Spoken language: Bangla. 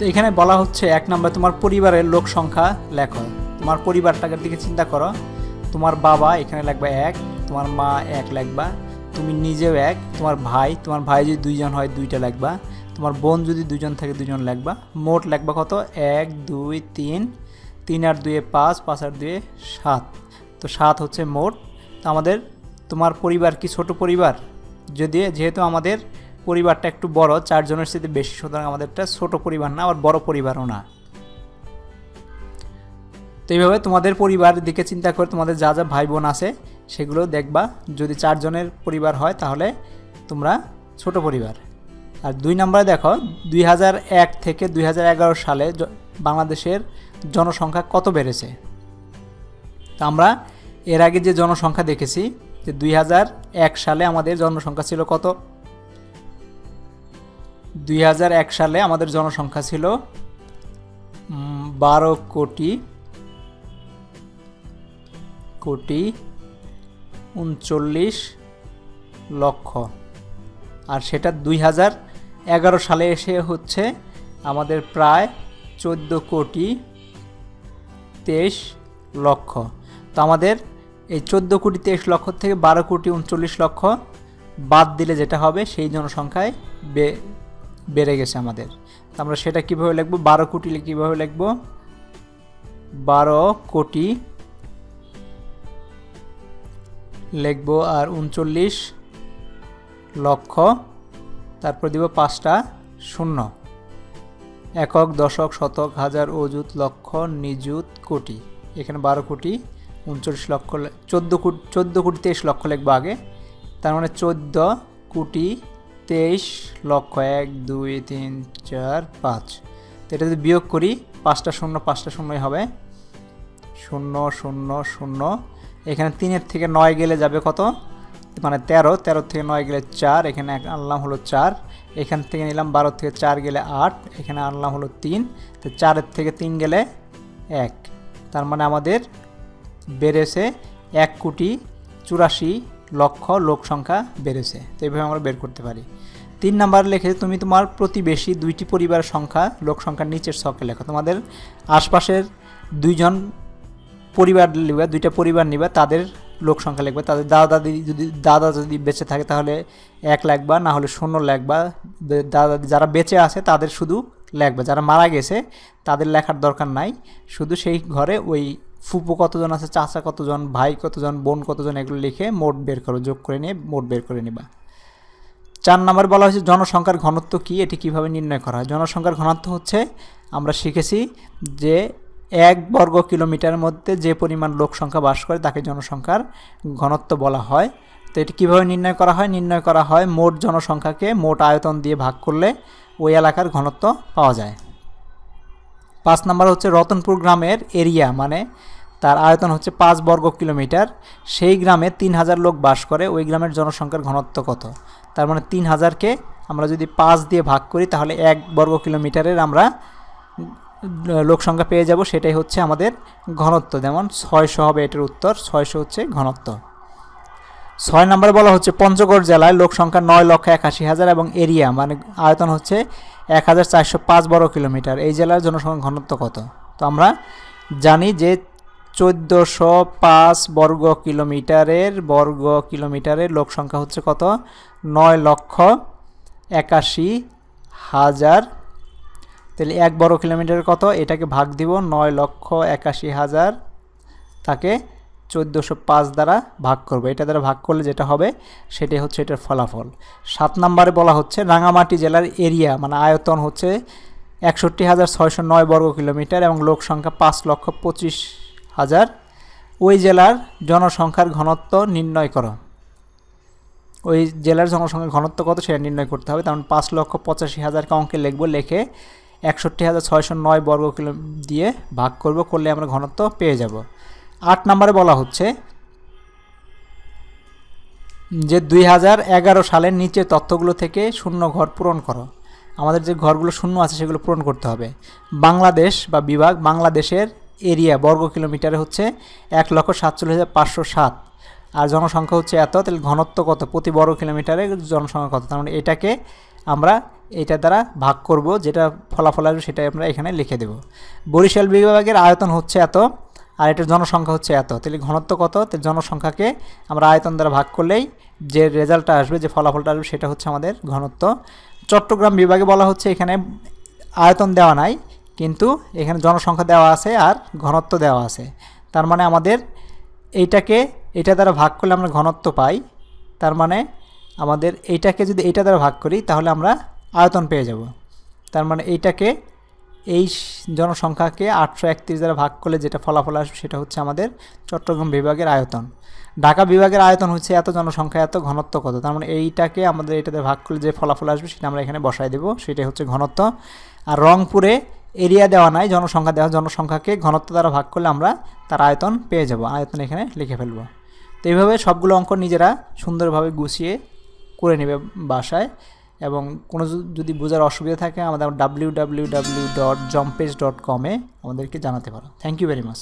তো এখানে বলা হচ্ছে এক নম্বর তোমার পরিবারের লোক সংখ্যা লেখো। তোমার পরিবারটাকে দিকে চিন্তা করো। তোমার বাবা এখানে লাগবে এক, তোমার মা এক লাগবা তুমি নিজেও এক, তোমার ভাই তোমার ভাই যদি দুইজন হয় দুইটা লাগবা তোমার বোন যদি দুজন থাকে দুজন লাগবা মোট লাগবা কত? এক, দুই, তিন তিন আর দুয়ে পাঁচ পাঁচ আর দুয়ে সাত। তো সাত হচ্ছে মোট। তো আমাদের তোমার পরিবার কি ছোট পরিবার? যদি যেহেতু আমাদের পরিবারটা একটু বড়, চারজনের সাথে বেশি, সুতরাং আমাদেরটা ছোট পরিবার না, আবার বড় পরিবারও না। তো এইভাবে তোমাদের পরিবারের দিকে চিন্তা করে তোমাদের যা যা ভাই বোন আছে, সেগুলো দেখবা। যদি চারজনের পরিবার হয়, তাহলে তোমরা ছোট পরিবার। আর দুই নম্বরে দেখো, দুই হাজার এক থেকে দুই হাজার এগারো সালে বাংলাদেশের জনসংখ্যা কত বেড়েছে? তা আমরা এর আগে যে জনসংখ্যা দেখেছি, যে দুই হাজার এক সালে আমাদের জনসংখ্যা ছিল কত? দুই হাজার এক সালে আমাদের জনসংখ্যা ছিল বারো কোটি কোটি উনচল্লিশ লক্ষ। আর সেটা দুই হাজার এগারো সালে এসে হচ্ছে আমাদের প্রায় চোদ্দ কোটি তেইশ লক্ষ। তো আমাদের এই চোদ্দ কোটি তেইশ লক্ষ থেকে বারো কোটি উনচল্লিশ লক্ষ বাদ দিলে যেটা হবে সেই জনসংখ্যায় বেড়ে গেছে আমাদের। আমরা সেটা কীভাবে লিখব? বারো কোটি কীভাবে লিখব? বারো কোটি লিখব আর উনচল্লিশ লক্ষ, তারপর দিব পাঁচটা শূন্য। একক, দশক, শতক, হাজার, অযুত, লক্ষ, নিযুত, কোটি। এখানে বারো কোটি, উনচল্লিশ লক্ষ, চোদ্দ কোটি চোদ্দ কোটি তেইশ লক্ষ লিখব আগে। তার মানে চোদ্দ কোটি তেইশ লক্ষ এক, দুই, তিন, চার, পাঁচ। তো এটা যদি বিয়োগ করি, পাঁচটা শূন্য, পাঁচটা শূন্যই হবে। শূন্য শূন্য শূন্য। এখানে তিনের থেকে নয় গেলে যাবে কত? মানে তেরো তেরো থেকে নয় গেলে চার, এখানে আনলাম হলো চার। এখান থেকে নিলাম বারো থেকে চার গেলে আট, এখানে আনলাম হলো তিন। তো চারের থেকে তিন গেলে এক। তার মানে আমাদের বেড়েছে এক কোটি চুরাশি লক্ষ লোক সংখ্যা বেড়েছে। তো এইভাবে আমরা বের করতে পারি। তিন নাম্বার লেখে তুমি তোমার প্রতিবেশী দুইটি পরিবার সংখ্যা, লোক সংখ্যার নিচের ছকে লেখো। তোমাদের আশপাশের দুইজন পরিবার নিবে দুইটা পরিবার নিবে, তাদের লোক সংখ্যা লিখবে। তাদের দাদা দাদি যদি, দাদা যদি বেঁচে থাকে তাহলে এক লাগবা না হলে শূন্য লাগবা দাদা যারা বেঁচে আছে তাদের শুধু লেখবে। যারা মারা গেছে তাদের লেখার দরকার নাই। শুধু সেই ঘরে ওই ফুপু কতজন আছে, চাচা কতজন, ভাই কতজন, বোন কতজন এগুলো লিখে মোট বের করো, যোগ করে নিয়ে মোট বের করে নিবা। চার নম্বর বলা হয়েছে, জনসংখ্যার ঘনত্ব কি? এটি কীভাবে নির্ণয় করা হয়? জনসংখ্যার ঘনত্ব হচ্ছে, আমরা শিখেছি যে এক বর্গ কিলোমিটারের মধ্যে যে পরিমাণ লোক সংখ্যা বাস করে, তাকে জনসংখ্যার ঘনত্ব বলা হয়। তো এটি কীভাবে নির্ণয় করা হয়? নির্ণয় করা হয় মোট জনসংখ্যাকে মোট আয়তন দিয়ে ভাগ করলে ওই এলাকার ঘনত্ব পাওয়া যায়। পাঁচ নম্বর হচ্ছে রতনপুর গ্রামের এরিয়া মানে তার আয়তন হচ্ছে পাঁচ বর্গ কিলোমিটার। সেই গ্রামে তিন হাজার লোক বাস করে, ওই গ্রামের জনসংখ্যার ঘনত্ব কত? তার মানে তিন হাজারকে আমরা যদি পাঁচ দিয়ে ভাগ করি, তাহলে এক বর্গ কিলোমিটারের আমরা লোক সংখ্যা পেয়ে যাব। সেটাই হচ্ছে আমাদের ঘনত্ব। যেমন ছয়শো হবে এটার উত্তর, ছয়শো হচ্ছে ঘনত্ব। ছয় নম্বরে বলা হচ্ছে পঞ্চগড় জেলায় লোক সংখ্যা নয় লক্ষ একাশি হাজার এবং এরিয়া মানে আয়তন হচ্ছে এক হাজার চারশো পাঁচ বর্গ কিলোমিটার। এই জেলার জনসংখ্যা ঘনত্ব কত? তো আমরা জানি যে চোদ্দোশো পাঁচ বর্গ কিলোমিটারের বর্গ কিলোমিটারের লোক সংখ্যা হচ্ছে কত? নয় লক্ষ একাশি হাজার। তাহলে এক বর্গ কিলোমিটার কত? এটাকে ভাগ দিব, নয় লক্ষ একাশি হাজার। তাকে চোদ্দোশো পাঁচ দ্বারা ভাগ করব। এটা দ্বারা ভাগ করলে যেটা হবে, সেটাই হচ্ছে এটার ফলাফল। সাত নম্বরে বলা হচ্ছে রাঙামাটি জেলার এরিয়া মানে আয়তন হচ্ছে একষট্টি হাজার ছয়শো নয় বর্গ কিলোমিটার এবং লোক সংখ্যা পাঁচ লক্ষ পঁচিশ হাজার, ওই জেলার জনসংখ্যার ঘনত্ব নির্ণয় করো। ওই জেলার জনসংখ্যার ঘনত্ব কত সেটা নির্ণয় করতে হবে। তেমন পাঁচ লক্ষ পঁচাশি হাজারকে অঙ্কে লিখব, লিখে একষট্টি হাজার ছয়শো নয় বর্গ কিলো দিয়ে ভাগ করব, করলে আমরা ঘনত্ব পেয়ে যাব। আট নম্বরে বলা হচ্ছে যে দুই হাজার এগারো সালের নিচে তথ্যগুলো থেকে শূন্য ঘর পূরণ করো। আমাদের যে ঘরগুলো শূন্য আছে সেগুলো পূরণ করতে হবে। বাংলাদেশ বা বিভাগ বাংলাদেশের এরিয়া, বর্গ কিলোমিটারে হচ্ছে এক লক্ষ সাতচল্লিশ হাজার পাঁচশো সাত। আর জনসংখ্যা হচ্ছে এত, তাহলে ঘনত্ব কত? প্রতি বর্গ কিলোমিটারে জনসংখ্যা কত? তার মানে এটাকে আমরা এইটা দ্বারা ভাগ করব, যেটা ফলাফল আসবে সেটাই আমরা এখানে লিখে দেব। বরিশাল বিভাগের আয়তন হচ্ছে এত, আর এটার জনসংখ্যা হচ্ছে এত। তাহলে ঘনত্ব কত? তো জনসংখ্যাকে আমরা আয়তন দ্বারা ভাগ করলেই যে রেজাল্টটা আসবে, যে ফলাফলটা আসবে, সেটা হচ্ছে আমাদের ঘনত্ব। চট্টগ্রাম বিভাগে বলা হচ্ছে এখানে আয়তন দেওয়া নাই কিন্তু এখানে জনসংখ্যা দেওয়া আছে আর ঘনত্ব দেওয়া আছে। তার মানে আমাদের এইটাকে এটা দ্বারা ভাগ করলে আমরা ঘনত্ব পাই। তার মানে আমাদের এইটাকে যদি এইটা দ্বারা ভাগ করি, তাহলে আমরা আয়তন পেয়ে যাব। তার মানে এইটাকে, এই জনসংখ্যাকে আটশো একত্রিশ দ্বারা ভাগ করলে যেটা ফলাফল আসবে, সেটা হচ্ছে আমাদের চট্টগ্রাম বিভাগের আয়তন। ঢাকা বিভাগের আয়তন হচ্ছে এত জনসংখ্যা, এত ঘনত্ব কত? তার মানে এইটাকে আমাদের এটাতে ভাগ করলে যে ফলাফল আসবে, সেটা আমরা এখানে বসাই দেবো। সেটাই হচ্ছে ঘনত্ব। আর রংপুরে এরিয়া দেওয়া নাই, জনসংখ্যা দেওয়া, জনসংখ্যাকে ঘনত্ব দ্বারা ভাগ করলে আমরা তার আয়তন পেয়ে যাব। আয়তন এখানে লিখে ফেলব। তো এইভাবে সবগুলো অঙ্ক নিজেরা সুন্দরভাবে গুছিয়ে করে নেবে বাসায় এবং কোনো যদি বোঝার অসুবিধা থাকে, আমাদের ডাব্লিউ ডাব্লিউ ডাব্লিউ ডট জম্পেজ ডট কমে আমাদেরকে জানাতে পারো। Thank you very much